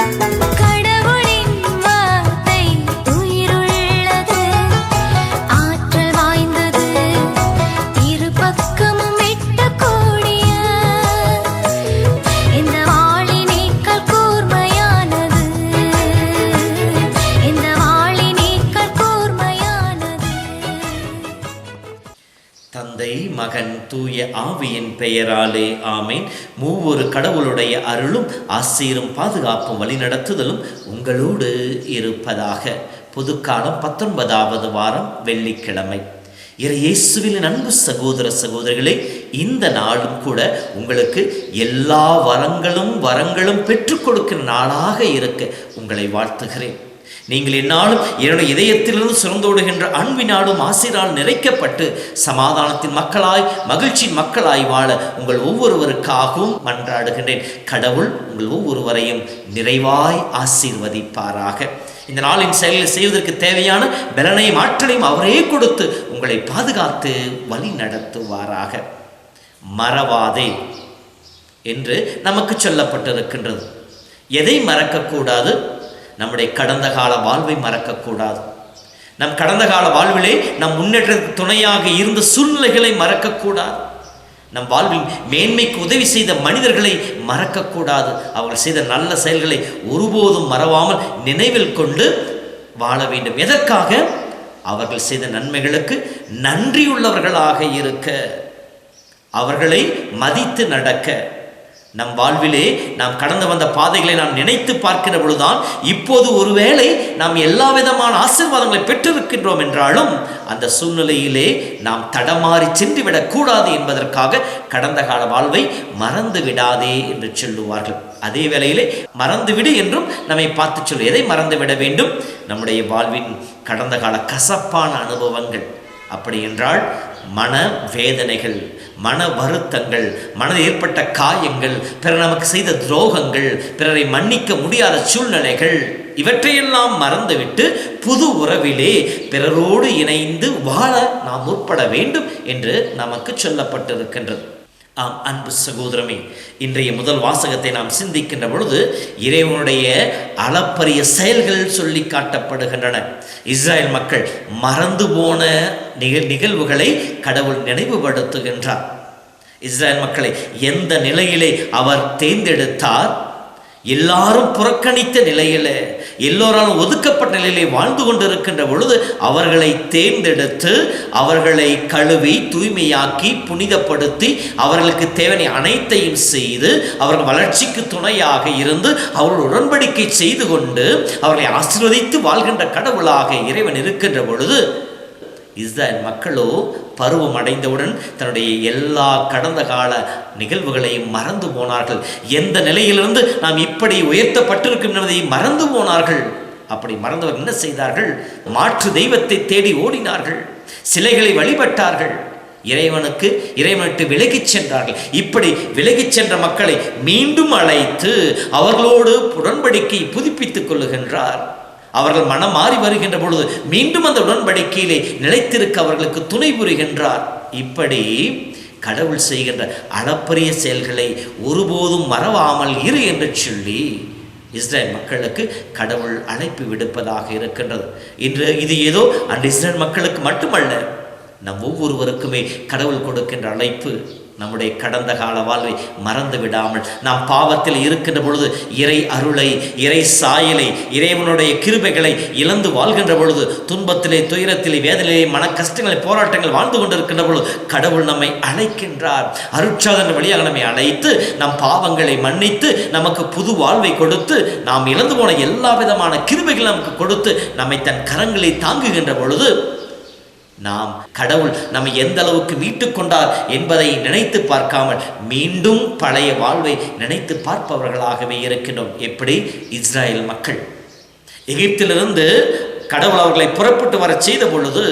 Kar மகன் தூய ஆவியின் பெயராலே ஆமேன். மூவொரு கடவுளுடைய அருளும் ஆசீரும் பாதுகாப்பும் வழிநடத்துதலும் உங்களோடு இருப்பதாக. பொதுக்காலம் பத்தொன்பதாவது வாரம் வெள்ளிக்கிழமை. இறையேசுவின் அன்பு சகோதர சகோதரிகளே இந்த நாளும் கூட உங்களுக்கு எல்லா வரங்களும் வரங்களும் பெற்றுக் கொடுக்கிற நாளாக இருக்க உங்களை வாழ்த்துகிறேன். நீங்கள் என்னாலும் என்னுடைய இதயத்திலிருந்து சுரந்தோடுகின்ற அன்பினாலும் ஆசிரால் நிறைக்கப்பட்டு சமாதானத்தின் மக்களாய் மகிழ்ச்சியின் மக்களாய் வாழ உங்கள் ஒவ்வொருவருக்காகவும் மன்றாடுகின்றேன். கடவுள் உங்கள் ஒவ்வொருவரையும் நிறைவாய் ஆசீர்வதிப்பாராக. இந்த நாளின் செயலில் செய்வதற்கு தேவையான பலனையும் ஆற்றலையும் அவரே கொடுத்து உங்களை பாதுகாத்து வழி நடத்துவாராக. மறவாதே என்று நமக்கு சொல்லப்பட்டிருக்கின்றது. எதை மறக்கக்கூடாது? நம்முடைய கடந்த கால வாழ்வை மறக்கக்கூடாது. நம் கடந்த கால வாழ்விலே நம் முன்னேற்றத்துக்கு துணையாக இருந்த சூழ்நிலைகளை மறக்கக்கூடாது. நம் வாழ்வில் மேன்மைக்கு உதவி செய்த மனிதர்களை மறக்கக்கூடாது. அவர்கள் செய்த நல்ல செயல்களை ஒருபோதும் மறவாமல் நினைவில் கொண்டு வாழ வேண்டும். எதற்காக? அவர்கள் செய்த நன்மைகளுக்கு நன்றியுள்ளவர்களாக இருக்க அவர்களை மதித்து நடக்க. நம் வாழ்விலே நாம் கடந்து வந்த பாதைகளை நாம் நினைத்து பார்க்கிற பொழுதுதான் இப்போது ஒருவேளை நாம் எல்லா விதமான ஆசீர்வாதங்களை பெற்றிருக்கின்றோம் என்றாலும் அந்த சூழ்நிலையிலே நாம் தடமாறி சென்று விடக்கூடாது என்பதற்காக கடந்த கால வாழ்வை மறந்து விடாதே என்று சொல்லுவார்கள். அதே வேளையிலே மறந்துவிடு என்றும் நம்மை பார்த்து சொல்லு. எதை மறந்து விட வேண்டும்? நம்முடைய வாழ்வின் கடந்த கால கசப்பான அனுபவங்கள். அப்படி என்றால் மன வேதனைகள் மன வருத்தங்கள் மனதில் ஏற்பட்ட காயங்கள் பிறர் நமக்கு செய்த துரோகங்கள் பிறரை மன்னிக்க முடியாத சூழ்நிலைகள் இவற்றையெல்லாம் மறந்துவிட்டு புது உறவிலே பிறரோடு இணைந்து வாழ நாம் முற்பட வேண்டும் என்று நமக்கு சொல்லப்பட்டிருக்கின்றது. ஆம் அன்பு சகோதரமே இன்றைய முதல் வாசகத்தை நாம் சிந்திக்கின்ற பொழுது இறைவனுடைய அளப்பரிய செயல்கள் சொல்லி காட்டப்படுகின்றன. இஸ்ரேல் மக்கள் மறந்து போன நிகழ் நிகழ்வுகளை கடவுள் நினைவுபடுத்துகின்றார். இஸ்ரேல் மக்களை எந்த நிலையிலே அவர் தேர்ந்தெடுத்தார்? எல்லாரும் புறக்கணித்த நிலையிலே எல்லோராலும் ஒதுக்கப்பட்ட நிலையிலே வாழ்ந்து கொண்டிருக்கின்ற பொழுது அவர்களை தேர்ந்தெடுத்து அவர்களை கழுவி தூய்மையாக்கி புனிதப்படுத்தி அவர்களுக்கு தேவையான அனைத்தையும் செய்து அவர்கள் வளர்ச்சிக்கு துணையாக இருந்து அவர்கள் உடன்படிக்கை செய்து கொண்டு அவர்களை ஆசீர்வதித்து வாழ்கின்ற கடவுளாக இறைவன் இருக்கின்ற பொழுது இஸ்ரேல் மக்களோ பருவம் அடைந்தவுடன் தன்னுடைய எல்லா கடந்த கால நிகழ்வுகளையும் மறந்து போனார்கள். எந்த நிலையிலிருந்து நாம் இப்படி உயர்த்தப்பட்டிருக்கும் என்பதை மறந்து போனார்கள்? அப்படி மறந்தவர் என்ன செய்தார்கள்? மாற்று தெய்வத்தை தேடி ஓடினார்கள். சிலைகளை வழிபட்டார்கள். இறைவனுக்கு இறைவனுக்கு விலகிச் சென்றார்கள். இப்படி விலகிச் சென்ற மக்களை மீண்டும் அழைத்து அவர்களோடு உடன்படிக்கை புதுப்பித்துக் கொள்ளுகின்றார். அவர்கள் மனம் மாறி வருகின்ற பொழுது மீண்டும் அந்த உடன்படிக்கையிலே நிலைத்திருக்க அவர்களுக்கு துணை புரிகின்றார். இப்படி கடவுள் செய்கின்ற அளப்பரிய செயல்களை ஒருபோதும் மறவாமல் இரு என்று சொல்லி இஸ்ரேல் மக்களுக்கு கடவுள் அழைப்பு விடுப்பதாக இருக்கின்றது. இன்று இது ஏதோ அந்த இஸ்ரேல் மக்களுக்கு மட்டுமல்ல நம் ஒவ்வொருவருக்குமே கடவுள் கொடுக்கின்ற அழைப்பு. நம்முடைய கடந்த கால வாழ்வை மறந்து விடாமல் நாம் பாவத்தில் இருக்கின்ற பொழுது இறை அருளை இறை சாயலை இறைவனுடைய கிருபைகளை இழந்து வாழ்கின்ற பொழுது துன்பத்திலே துயரத்திலே வேதனையிலே மன கஷ்டங்களை போராட்டங்கள் வாழ்ந்து கொண்டிருக்கின்ற பொழுது கடவுள் நம்மை அழைக்கின்றார். அருட்சாதன வழியாக நம்மை அழைத்து நம் பாவங்களை மன்னித்து நமக்கு புது வாழ்வை கொடுத்து நாம் இழந்து போன எல்லா விதமான கிருபைகளை நமக்கு கொடுத்து நம்மை தன் கரங்களை தாங்குகின்ற பொழுது நாம் கடவுள் நம்மை எந்த அளவுக்கு மீட்டுக் கொண்டார் என்பதை நினைத்து பார்க்காமல் மீண்டும் பழைய வாழ்வை நினைத்து பார்ப்பவர்களாகவே இருக்கின்றோம். எப்படி? இஸ்ராயல் மக்கள். எகிப்திலிருந்து கடவுள் அவர்களை புறப்பட்டு வர செய்த பொழுது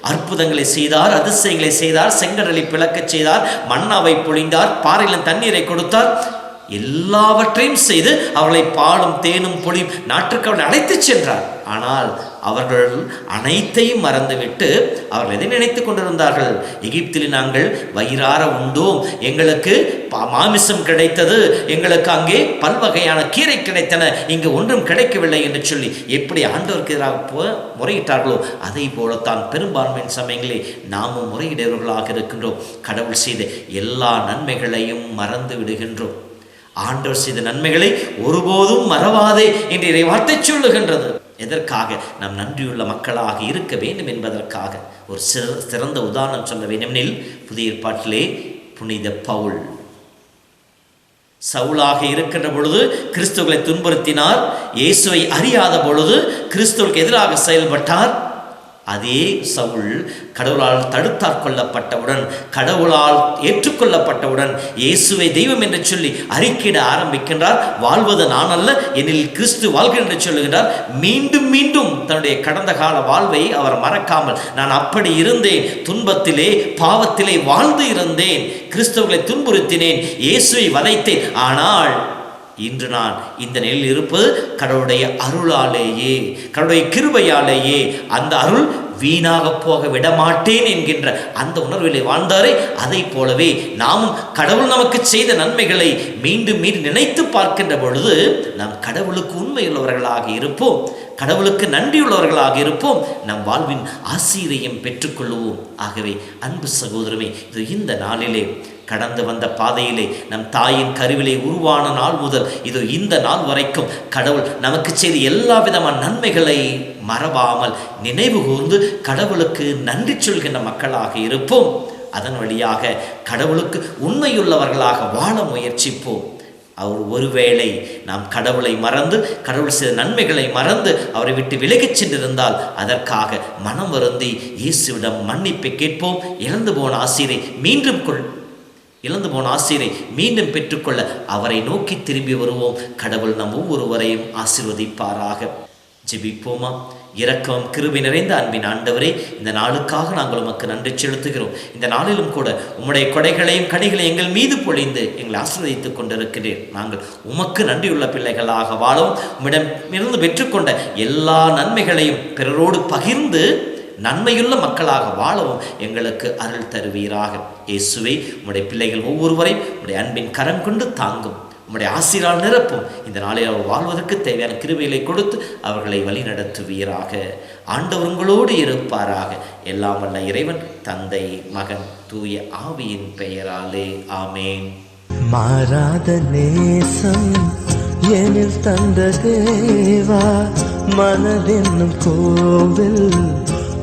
அற்புதங்களை செய்தார் அதிசயங்களை செய்தார் செங்கடலை பிளக்கச் செய்தார் மன்னாவை பொழிந்தார் பாறையிலும் தண்ணீரை கொடுத்தார் எல்லாவற்றையும் செய்து அவர்களை பாலும் தேனும் பொழியும் நாட்டுக்கு அவர்கள் அழைத்துச் சென்றார் ஆனால் அவர்கள் அனைத்தையும் மறந்துவிட்டு அவர்கள் எதை நினைத்து கொண்டிருந்தார்கள்? எகிப்தில் நாங்கள் வயிறார உண்டோம். எங்களுக்கு பா- மாமிசம் கிடைத்தது. எங்களுக்கு அங்கே பல்வகையான கீரை கிடைத்தன. இங்கு ஒன்றும் கிடைக்கவில்லை என்று சொல்லி எப்படி ஆண்டவருக்கு எதிராக போ- முறையிட்டார்களோ அதே போலத்தான் பெரும்பான்மையின் சமயங்களில் நாமும் முறையிடுவர்களாக இருக்கின்றோம். கடவுள் செய்த எல்லா நன்மைகளையும் மறந்து விடுகின்றோம். ஆண்டவர் செய்த நன்மைகளை ஒருபோதும் மறவாதே என்று இறை வார்த்தை சொல்லுகின்றது. எதற்காக? நாம் நன்றியுள்ள மக்களாக இருக்க வேண்டும் என்பதற்காக. ஒரு சிற- சிறந்த உதாரணம் சொல்ல வேண்டுமெனில் புதிய ஏற்பாட்டிலே புனித பவுல். சவுலாக இருக்கின்ற பொழுது கிறிஸ்துவை துன்புறுத்தினார். இயேசுவை அறியாத பொழுது கிறிஸ்துவுக்கு எதிராக செயல்பட்டார். அதே சவுல் கடவுளால் தடுத்தாற் கொள்ளப்பட்டவுடன் கடவுளால் ஏற்றுக்கொள்ளப்பட்டவுடன் இயேசுவை தெய்வம் என்று சொல்லி அறிக்கையிட ஆரம்பிக்கின்றார். வாழ்வது நான் அல்ல எனில் கிறிஸ்து வாழ்கிறேன் என்று சொல்லுகின்றார். மீண்டும் மீண்டும் தன்னுடைய கடந்த கால வாழ்வை அவர் மறக்காமல் நான் அப்படி இருந்தேன் துன்பத்திலே பாவத்திலே வாழ்ந்து இருந்தேன் கிறிஸ்தவர்களை துன்புறுத்தினேன் இயேசுவை வதைத்தேன். ஆனால் இன்று நான் இந்த நிலையில் இருப்பது கடவுளுடைய அருளாலேயே கடவுளுடைய கிருபையாலேயே. அந்த அருள் வீணாக போக விடமாட்டேன் என்கின்ற அந்த உணர்விலே வாழ்ந்தாரே அதை போலவே நாமும் கடவுள் நமக்கு செய்த நன்மைகளை மீண்டும் மீண்டும் நினைத்து பார்க்கின்ற பொழுது நாம் கடவுளுக்கு உண்மையுள்ளவர்களாக இருப்போம். கடவுளுக்கு நன்றியுள்ளவர்களாக இருப்போம். நம் வாழ்வின் ஆசீரையும் பெற்றுக்கொள்வோம் ஆகவே அன்பு சகோதரமே இது இந்த நாளிலே கடந்து வந்த பாதையிலே நம் தாயின் கருவிலே உருவான நாள் முதல் இது இந்த நாள் வரைக்கும் கடவுள் நமக்கு செய்த எல்லா விதமான நன்மைகளை மறவாமல் நினைவு கூர்ந்து கடவுளுக்கு நன்றி சொல்கின்ற மக்களாக இருப்போம். அதன் வழியாக கடவுளுக்கு உண்மையுள்ளவர்களாக வாழ முயற்சிப்போம். அவர் ஒருவேளை நாம் கடவுளை மறந்து கடவுள் செய்த நன்மைகளை மறந்து அவரை விட்டு விலகிச் சென்றிருந்தால் அதற்காக மனம் வருந்தி இயேசுவிடம் மன்னிப்பை கேட்போம். இழந்து போன ஆசிரை மீண்டும் கொள் இழந்து போன ஆசிரை மீண்டும் பெற்றுக்கொள்ள அவரை நோக்கி திரும்பி வருவோம். கடவுள் நம் ஒவ்வொருவரையும் ஆசீர்வதிப்பாராக. ஜெபிப்போமா? இரக்கம் கிருபி நிறைந்த அன்பின் ஆண்டவரே இந்த நாளுக்காக நாங்கள் உமக்கு நன்றி செலுத்துகிறோம். இந்த நாளிலும் கூட உம்முடைய கொடைகளையும் கனிகளையும் எங்கள் மீது பொழிந்து எங்களை ஆசீர்வதித்துக் கொண்டிருக்கிறேன் நாங்கள் உமக்கு நன்றியுள்ள பிள்ளைகளாக வாழவும் உம்மிடம் இருந்து பெற்றுக்கொண்ட எல்லா நன்மைகளையும் பிறரோடு பகிர்ந்து நன்மையுள்ள மக்களாக வாழவும் எங்களுக்கு அருள் தருவீராக. இயேசுவை உம்முடைய பிள்ளைகள் ஒவ்வொருவரையும் உடைய அன்பின் கரம் கொண்டு தாங்கும். உம்முடைய ஆசிரால் நிரப்பும். இந்த நாளை அவர் வாழ்வதற்கு தேவையான கிருபைகளை கொடுத்து அவர்களை வழிநடத்துவீராக ஆண்டவர் உங்களோடு இருப்பாராக. எல்லாம் வல்ல இறைவன் தந்தை மகன் தூய ஆவியின் பெயராலே. ஆமேன். மாறாத நேசம் எனில் தந்த தேவா மனதென்னும் கோவில்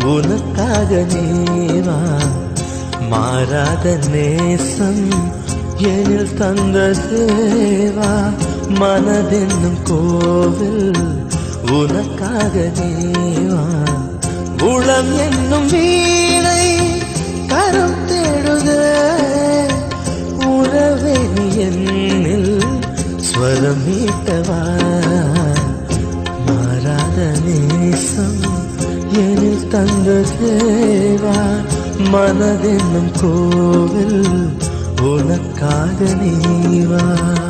உனக்காக நேவா. மாறாத நேசம் எனில் தந்த தேவா மனதென்னும் கோவில் உனக்காக தேவா. உளம் என்னும் வீணை கரம் தேடுத உறவே என்னில் ஸ்வரம் மீட்டவா. மாறாத நேசம் எனில் தந்த தேவா மனதென்னும் கோவில் உனக்காக நீவா.